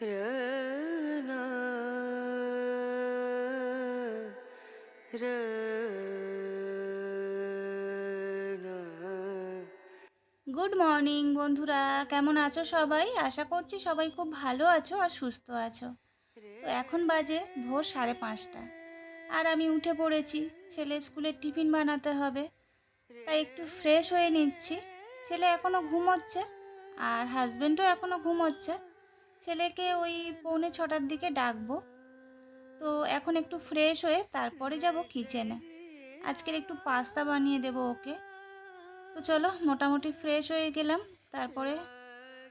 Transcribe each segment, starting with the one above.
Good morning বন্ধুরা। কেমন আছো সবাই? আশা করছি সবাই খুব ভালো আছো আর সুস্থ আছো। তো এখন বাজে ভোর সাড়ে পাঁচটা। আর আমি উঠে পড়েছি। ছেলে স্কুলের টিফিন বানাতে হবে। তাই একটু ফ্রেশ হয়ে নিচ্ছি। ছেলে এখনও ঘুমোচ্ছে আর হাজব্যান্ডও এখনও ঘুমোচ্ছে। ছেলেকে ওই পৌনে ছটার দিকে ডাকবো। তো এখন একটু ফ্রেশ হয়ে তারপরে যাব কিচেনে আজকের একটু পাস্তা বানিয়ে দেব ওকে। তো চলো, মোটামুটি ফ্রেশ হয়ে গেলাম, তারপরে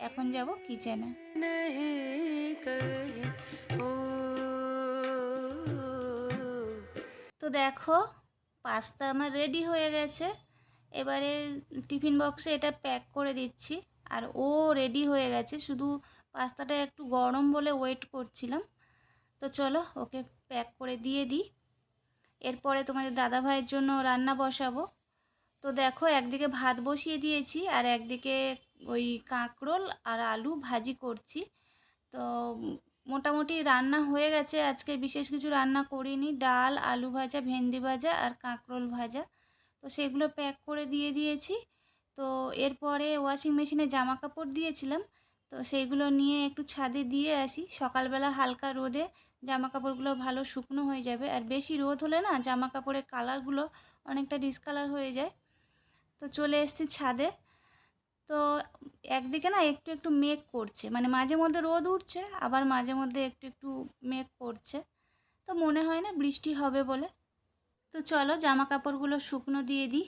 এখন যাব কিচেনে তো দেখো পাস্তা আমার রেডি হয়ে গেছে। এবারে টিফিন বক্সে এটা প্যাক করে দিচ্ছি, আর ও রেডি হয়ে গেছে। শুধু পাস্তাটা একটু গরম বলে ওয়েট করছিলাম। তো চলো ওকে প্যাক করে দিয়ে দিই। এরপরে তোমাদের দাদা ভাইয়ের জন্য রান্না বসাবো। তো দেখো একদিকে ভাত বসিয়ে দিয়েছি আর একদিকে ওই কাঁকরোল আর আলু ভাজি করছি। তো মোটামুটি রান্না হয়ে গেছে। আজকে বিশেষ কিছু রান্না করিনি। ডাল, আলু ভাজা, ভেন্ডি ভাজা আর কাঁকরোল ভাজা। তো সেগুলো প্যাক করে দিয়ে দিয়েছি। তো এরপরে ওয়াশিং মেশিনে জামা কাপড় দিয়েছিলাম। তো সেইগুলো নিয়ে একটু ছাদে দিয়ে আসি। সকালবেলা হালকা রোদে জামা কাপড়গুলো ভালো শুকনো হয়ে যাবে। আর বেশি রোদ হলে না জামা কাপড়ের কালারগুলো অনেকটা ডিসকালার হয়ে যায়। তো চলে এসেছি ছাদে। তো একদিকে না একটু একটু মেঘ করছে। মানে মাঝে মধ্যে রোদ উঠছে, আবার মাঝে মধ্যে একটু একটু মেঘ করছে। তো মনে হয় না বৃষ্টি হবে বলে। তো চলো জামা কাপড়গুলো শুকনো দিয়ে দিই।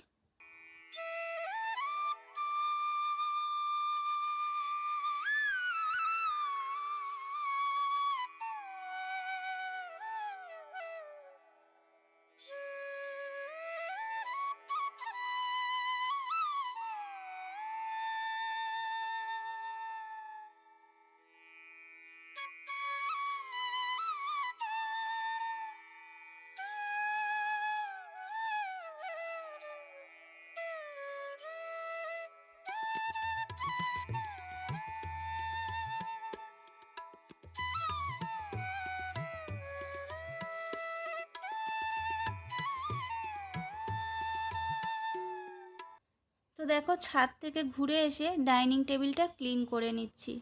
তো দেখো ছাদ থেকে ঘুরে এসে ডাইনিং টেবিলটা ক্লিন করে নিচ্ছি।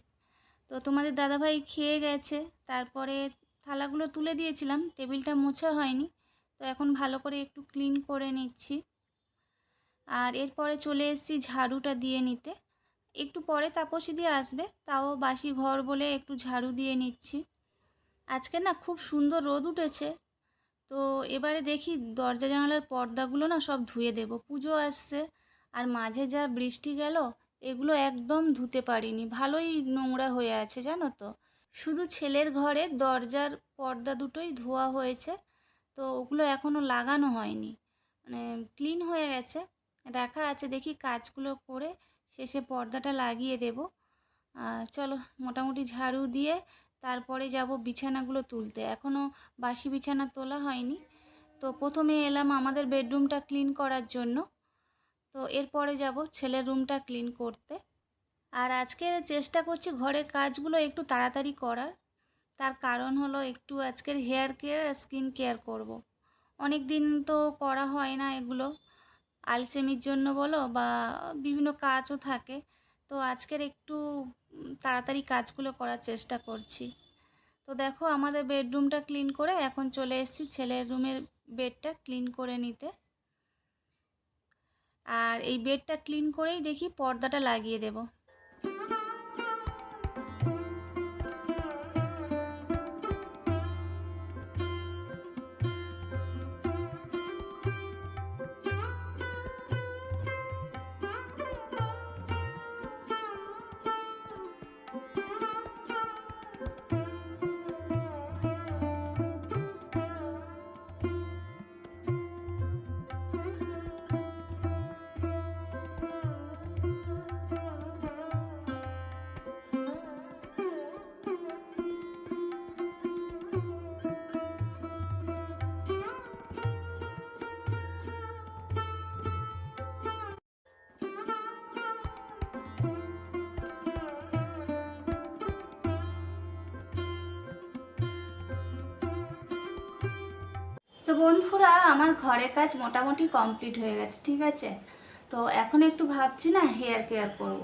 তো তোমাদের দাদাভাই খেয়ে গেছে। তারপরে থালাগুলো তুলে দিয়েছিলাম, টেবিলটা মোছা হয়নি। তো এখন ভালো করে একটু ক্লিন করে নিচ্ছি। আর এরপরে চলে এসেছি ঝাড়ুটা দিয়ে নিতে। একটু পরে তাপসী দিয়ে আসবে, তাও বাসি ঘর বলে একটু ঝাড়ু দিয়ে নিচ্ছি। আজকে না খুব সুন্দর রোদ উঠেছে। তো এবারে দেখি দরজা জানালার পর্দাগুলো না সব ধুয়ে দেবো। পুজো আসছে আর মাঝে যা বৃষ্টি গেল, এগুলো একদম ধুতে পারিনি। ভালোই নোংরা হয়ে আছে, জানো তো। শুধু ছেলের ঘরে দরজার পর্দা দুটোই ধোয়া হয়েছে, তো ওগুলো এখনও লাগানো হয়নি। মানে ক্লিন হয়ে গেছে, রাখা আছে, দেখি কাজগুলো করে শেষে পর্দাটা লাগিয়ে দেব। চলো, মোটামুটি ঝাড়ু দিয়ে তারপরে যাব বিছানাগুলো তুলতে। এখনও বাসি বিছানা তোলা হয়নি। তো প্রথমে এলাম আমাদের বেডরুমটা ক্লিন করার জন্য। তো এরপরে যাব ছেলের রুমটা ক্লিন করতে। আর আজকে চেষ্টা করছি ঘরের কাজগুলো একটু তাড়াতাড়ি করার। তার কারণ হলো একটু আজকের হেয়ার কেয়ার আর স্কিন কেয়ার করব। অনেক দিন তো করা হয় না এগুলো। আলসেমির জন্য বলো বা বিভিন্ন কাজও থাকে। তো আজকের একটু তাড়াতাড়ি কাজগুলো করার চেষ্টা করছি। তো দেখো আমাদের বেডরুমটা ক্লিন করে এখন চলে এসেছি ছেলের রুমের বেডটা ক্লিন করে নিতে। আর এই বেডটা ক্লিন করেই দেখি পর্দাটা লাগিয়ে দেব। বন্ধুরা, আমার ঘরের কাজ মোটামুটি কমপ্লিট হয়ে গেছে, ঠিক আছে? তো এখন একটু ভাবছি না হেয়ার কেয়ার করব।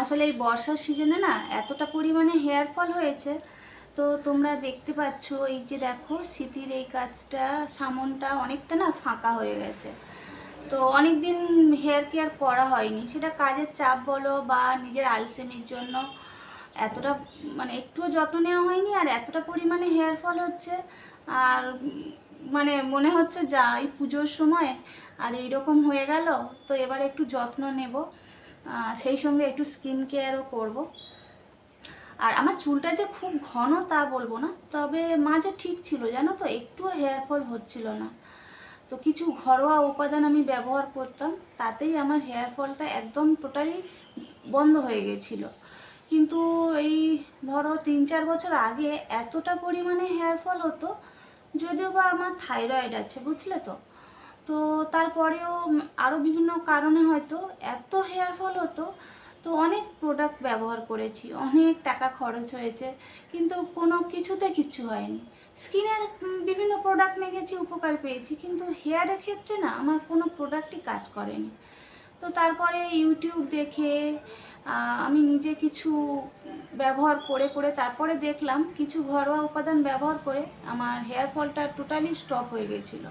আসলে এই বর্ষার সিজনে না এতটা পরিমাণে হেয়ার ফল হয়েছে, তো তোমরা দেখতে পাচ্ছ, এই যে দেখো শীতির এই কাজটা, সামনটা অনেকটা না ফাঁকা হয়ে গেছে। তো অনেক দিন হেয়ার কেয়ার করা হয়নি। সেটা কাজের চাপ বলো বা নিজের আলসেমির জন্য এতটা মানে একটুও যত্ন নেওয়া হয়নি আর এতটা পরিমাণে হেয়ার ফল হচ্ছে। আর মানে মনে হচ্ছে যা এই পুজোর সময় আর এইরকম হয়ে গেল, তো এবার একটু যত্ন নেব। সেই সঙ্গে একটু স্কিন কেয়ারও করব। আর আমার চুলটা যে খুব ঘন তা বলব না, তবে মাঝে ঠিক ছিল, জানো তো? একটুও হেয়ার ফল হচ্ছিল না। তো কিছু ঘরোয়া উপাদান আমি ব্যবহার করতাম, তাতেই আমার হেয়ার ফলটা একদম টোটালি বন্ধ হয়ে গেছিল। কিন্তু এই ধরো তিন চার বছর আগে এতটা পরিমাণে হেয়ার ফল হতো যদিও বা আমার থাইরয়েড আছে, বুঝলে তো? তো তারপরেও আরও বিভিন্ন কারণে হয়তো এত হেয়ার ফল হতো, তো অনেক প্রোডাক্ট ব্যবহার করেছি, অনেক টাকা খরচ হয়েছে, কিন্তু কোনো কিছুতে কিছু হয়নি। স্কিনের বিভিন্ন প্রোডাক্ট মেখেছি, উপকার পেয়েছি, কিন্তু হেয়ারের ক্ষেত্রে না, আমার কোনো প্রোডাক্টই কাজ করেনি। তো তারপরে ইউটিউব দেখে আমি নিজে কিছু ব্যবহার করে করে তারপরে দেখলাম কিছু ঘরোয়া উপাদান ব্যবহার করে আমার হেয়ার ফলটা টোটালি স্টপ হয়ে গেছিল।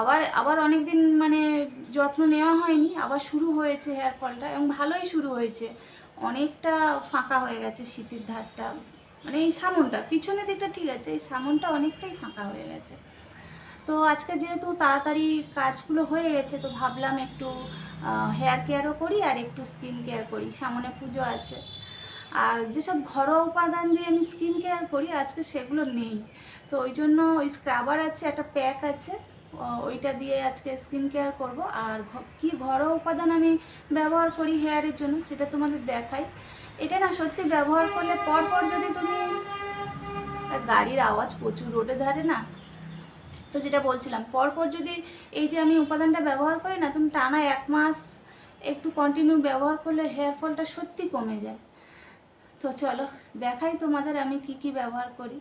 আবার আবার অনেক দিন মানে যত্ন নেওয়া হয়নি, আবার শুরু হয়েছে হেয়ার ফলটা এবং ভালোই শুরু হয়েছে। অনেকটা ফাঁকা হয়ে গেছে শীতের ধারটা। মানে এই সামনটা, পিছনের দিকটা ঠিক আছে, এই সামনটা অনেকটাই ফাঁকা হয়ে গেছে। তো আজকে যেহেতু তাড়াতাড়ি কাজগুলো হয়ে গেছে, তো ভাবলাম একটু হেয়ার কেয়ারও করি আর একটু স্কিন কেয়ার করি। সামনে পুজো আছে। আর যেসব ঘরোয়া উপাদান দিয়ে আমি স্কিন কেয়ার করি, আজকে সেগুলো নেই। তো ওই জন্য ওই স্ক্রাবার আছে, একটা প্যাক আছে ওইটা দিয়ে আজকে স্কিন কেয়ার করব। আর কি ঘরোয়া উপাদান আমি ব্যবহার করি হেয়ারের জন্য, সেটা তোমাদের দেখাই। এটা না সত্যি ব্যবহার করলে পরপর যদি তুমি, গাড়ির আওয়াজ প্রচুর, রোডে ধারে না তো যেটা বলছিলাম, পরপর যদি এই যে আমি উপাদানটা ব্যবহার করি না, তুমি টানা এক মাস একটু কন্টিনিউ ব্যবহার করলে হেয়ার ফলটা সত্যি কমে যায়। তো চলো, দেখাই তোমাদের আমি কি কি ব্যবহার করি।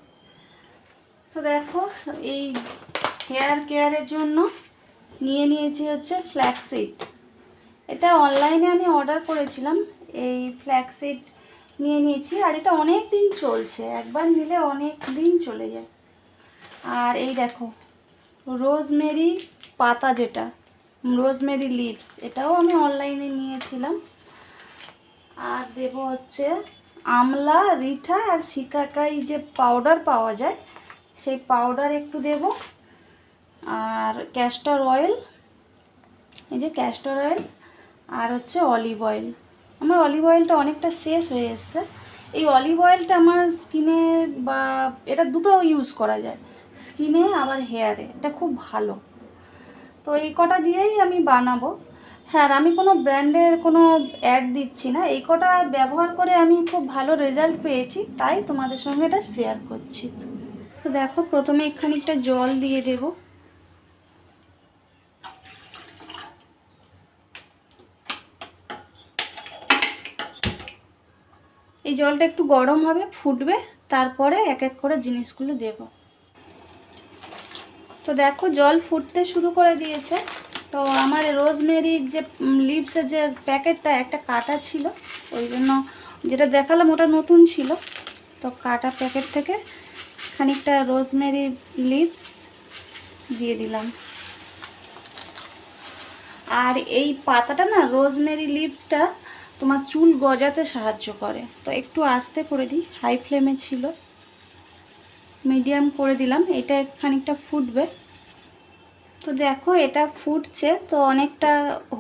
তো দেখো, এই হেয়ার কেয়ারের জন্য নিয়ে নিয়েছি হচ্ছে ফ্ল্যাক্সিড এটা অনলাইনে আমি অর্ডার করেছিলাম, এই ফ্ল্যাক্সিড নিয়ে নিয়েছি, আর এটা অনেক দিন চলছে, একবার নিলে অনেক দিন চলে যায়। আর এই দেখো রোজমেরি পাতা যেটা, রোজমেরি লিভস, এটাও আমি অনলাইনে নিয়েছিলাম। আর দেব হচ্ছে আমলা, রিঠা আর শিকাকাই যে পাউডার পাওয়া যায়, সেই পাউডার একটু দেব। আর ক্যাস্টর অয়েল এই যে ক্যাস্টর অয়েল আর হচ্ছে অলিভ অয়েল আমার অলিভ অয়েলটা অনেকটা শেষ হয়ে এসছে। এই অলিভ অয়েলটা আমার স্কিনে বা, এটা দুটো ইউজ করা যায়। স্কিনে আবার হেয়ারে এটা খুব ভালো। তো এই কটা দিয়েই আমি বানাবো। হ্যাঁ আমি কোনো ব্র্যান্ডের কোনো অ্যাড দিচ্ছি না। এই কটা ব্যবহার করে আমি খুব ভালো রেজাল্ট পেয়েছি, তাই তোমাদের সঙ্গে এটা শেয়ার করছি। তো দেখো, প্রথমে খানিকটা জল দিয়ে দেব। এই জলটা একটু গরম হবে, ফুটবে, তারপরে এক এক করে জিনিসগুলো দেব। তো দেখো, জল ফুটতে শুরু করে দিয়েছে। তো আমার রোজমেরির যে লিভসের যে প্যাকেটটা, একটা কাটা ছিল। ওই জন্য যেটা দেখালাম, ওটা নতুন ছিল। তো কাটা প্যাকেট থেকে খানিকটা রোজমেরি লিভস দিয়ে দিলাম। আর এই পাতাটা না, রোজমেরি লিভসটা তোমার চুল গজাতে সাহায্য করে। তো একটু আস্তে করে দিই, হাই ফ্লেমে ছিল। মিডিয়াম করে দিলাম, এটা খানিকটা ফুটবে। তো দেখো, এটা ফুটছে, তো অনেকটা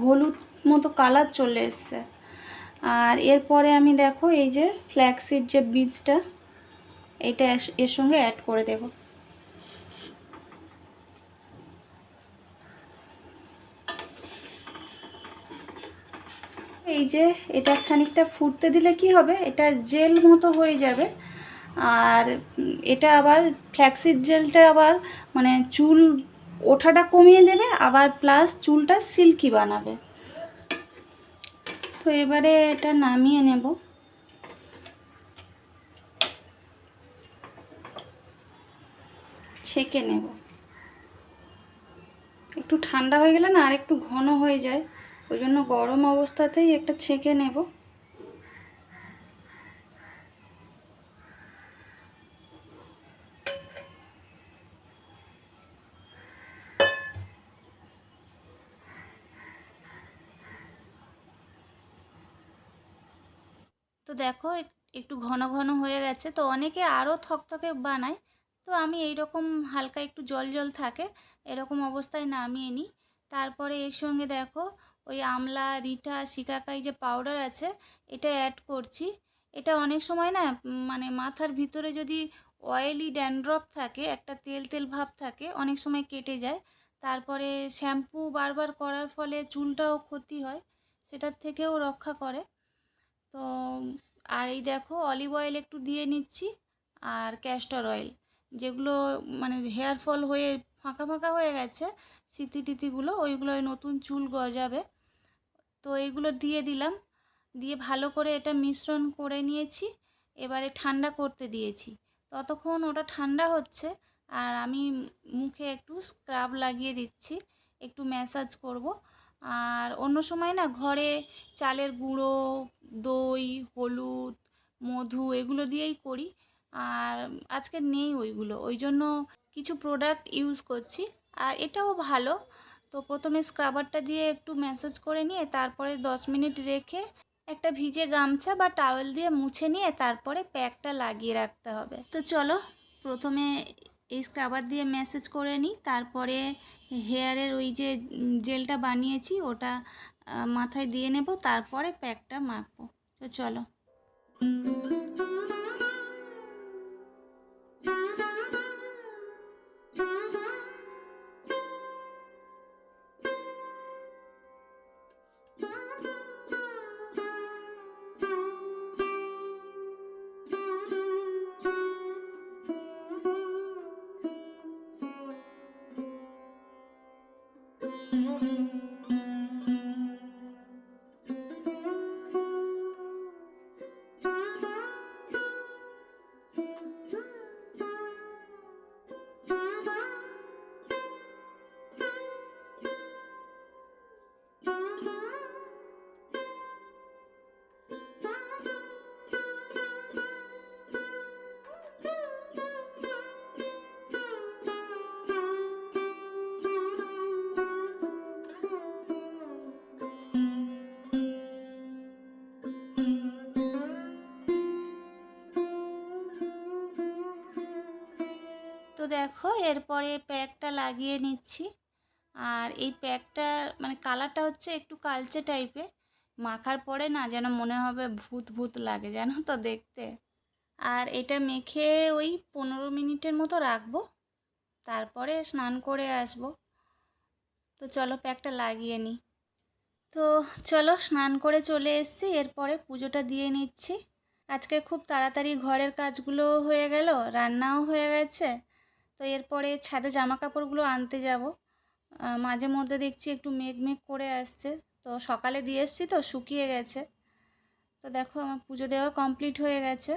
হলুদ মতো কালার চলে এসছে। আর এরপরে আমি দেখো, এই যে ফ্ল্যাক্সিড যে বীজটা, এটা এর সঙ্গে অ্যাড করে দেব। এই যে, এটা খানিকটা ফুটতে দিলে কি হবে? এটা জেল মতো হয়ে যাবে। আর এটা আবার ফ্ল্যাক্সিড জেলটা আবার মানে চুল ওঠাটা কমিয়ে দেবে, আবার প্লাস চুলটা সিল্কি বানাবে। তো এবারে এটা নামিয়ে নেব। ছেঁকে নেব। একটু ঠান্ডা হয়ে গেলে না আর একটু ঘন হয়ে যায়, ওই জন্য গরম অবস্থাতেই একটা ছেঁকে নেব তো দেখো একটু ঘন ঘন হয়ে গেছে। তো অনেকে আরও থকথকে বানায়। তো আমি এই রকম হালকা একটু জল জল থাকে, এরকম অবস্থায় নামিয়ে নিই। তারপরে এর সঙ্গে দেখো, ওই আমলা, রিঠা, শিকাকাই যে পাউডার আছে, এটা অ্যাড করছি। এটা অনেক সময় না মানে মাথার ভিতরে যদি অয়েলি ড্যান্ড্রফ থাকে, একটা তেল তেল ভাব থাকে, অনেক সময় কেটে যায়। তারপরে শ্যাম্পু বারবার করার ফলে চুলটাও ক্ষতি হয়, সেটার থেকেও রক্ষা করে। আর এই দেখো অলিভ অয়েল একটু দিয়ে নিচ্ছি আর ক্যাস্টর অয়েল যেগুলো মানে হেয়ার ফল হয়ে ফাঁকা ফাঁকা হয়ে গেছে স্মৃতি টিতিগুলো ওইগুলো নতুন চুল গজাবে। তো এইগুলো দিয়ে দিলাম, দিয়ে ভালো করে এটা মিশ্রণ করে নিয়েছি, এবারে ঠান্ডা করতে দিয়েছি। ততক্ষণ ওটা ঠান্ডা হচ্ছে আর আমি মুখে একটু স্ক্রাব লাগিয়ে দিচ্ছি, একটু ম্যাসাজ করব। আর অন্য সময় না ঘরে চালের গুঁড়ো, দই, হলুদ, মধু এগুলো দিয়েই করি। আর আজকে নেই ওইগুলো, ওই জন্য কিছু প্রোডাক্ট ইউজ করছি। আর এটাও ভালো। তো প্রথমে স্ক্রাবারটা দিয়ে একটু ম্যাসাজ করে নিয়ে তারপরে দশ মিনিট রেখে একটা ভিজে গামছা বা টাওয়েল দিয়ে মুছে নিয়ে তারপরে প্যাকটা লাগিয়ে রাখতে হবে। তো চলো, প্রথমে এই স্ক্রাবার দিয়ে ম্যাসেজ করে নিই। তারপরে হেয়ারের ওই যে জেলটা বানিয়েছি, ওটা মাথায় দিয়ে নেব, তারপরে প্যাকটা মাখবো। তো চলো। দেখো, এরপরে প্যাকটা লাগিয়ে নিচ্ছি। আর এই প্যাকটা মানে কালারটা হচ্ছে একটু কালচে টাইপের। মাখার পরে না যেন মনে হবে ভূত ভূত লাগে, জানো তো দেখতে। আর এটা মেখে ওই পনেরো মিনিটের মতো রাখব। তারপরে স্নান করে আসব। তো চলো প্যাকটা লাগিয়ে নিই। তো চলো স্নান করে চলে এসেছি, এরপরে পুজোটা দিয়ে নিচ্ছি। আজকে খুব তাড়াতাড়ি ঘরের কাজগুলো হয়ে গেল, রান্নাও হয়ে গেছে। তো এরপরে ছাদে জামা কাপড়গুলো আনতে যাব। মাঝে মধ্যে দেখছি একটু মেঘ মেঘ করে আসছে। তো সকালে দিয়ে এসছি তো, শুকিয়ে গেছে। তো দেখো আমার পুজো দেওয়া কমপ্লিট হয়ে গেছে।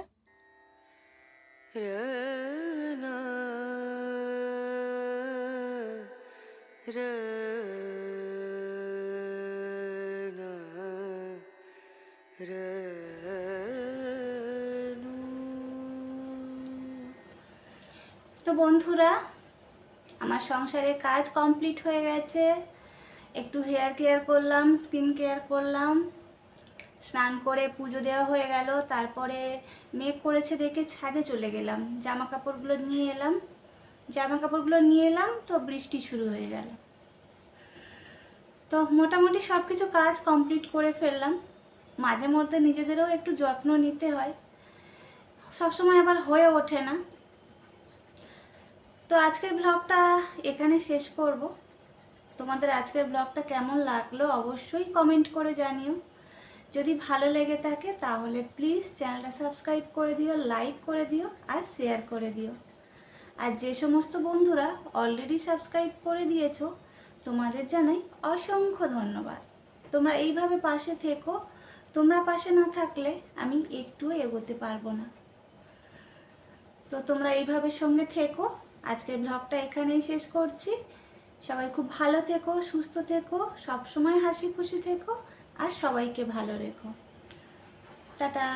বন্ধুরা, আমার সংসারের কাজ কমপ্লিট হয়ে গেছে। একটু হেয়ার কেয়ার করলাম স্কিন কেয়ার করলাম। স্নান করে পুজো দেওয়া হয়ে গেল, তারপরে মেঘ করেছে দেখে ছাদে চলে গেলাম। জামা কাপড়গুলো নিয়ে এলাম। জামা কাপড়গুলো নিয়ে এলাম তো বৃষ্টি শুরু হয়ে গেল। তো মোটামুটি সব কিছু কাজ কমপ্লিট করে ফেললাম। মাঝে মধ্যে নিজেদেরও একটু যত্ন নিতে হয়। সবসময় আবার হয়ে ওঠে না। তো আজকের ব্লগটা এখানে শেষ করব। তোমাদের আজকের ব্লগটা কেমন লাগল অবশ্যই কমেন্ট করে জানিও। যদি ভালো লেগে থাকে তাহলে প্লিজ চ্যানেলটা সাবস্ক্রাইব করে দিও লাইক করে দিও আর শেয়ার করে দিও। আর যে সমস্ত বন্ধুরা অলরেডি সাবস্ক্রাইব করে দিয়েছ, তোমাদের জানাই অসংখ্য ধন্যবাদ। তোমরা এইভাবে পাশে থেকো, তোমরা পাশে না থাকলে আমি একটুও এগোতে পারব না। তো তোমরা এইভাবে সঙ্গে থেকো। আজকের ব্লগটা এখানেই শেষ করছি। সবাই খুব ভালো থেকো, সুস্থ থেকো সবসময় হাসি খুশি থেকো, আর সবাইকে ভালো রেখো। টাটা।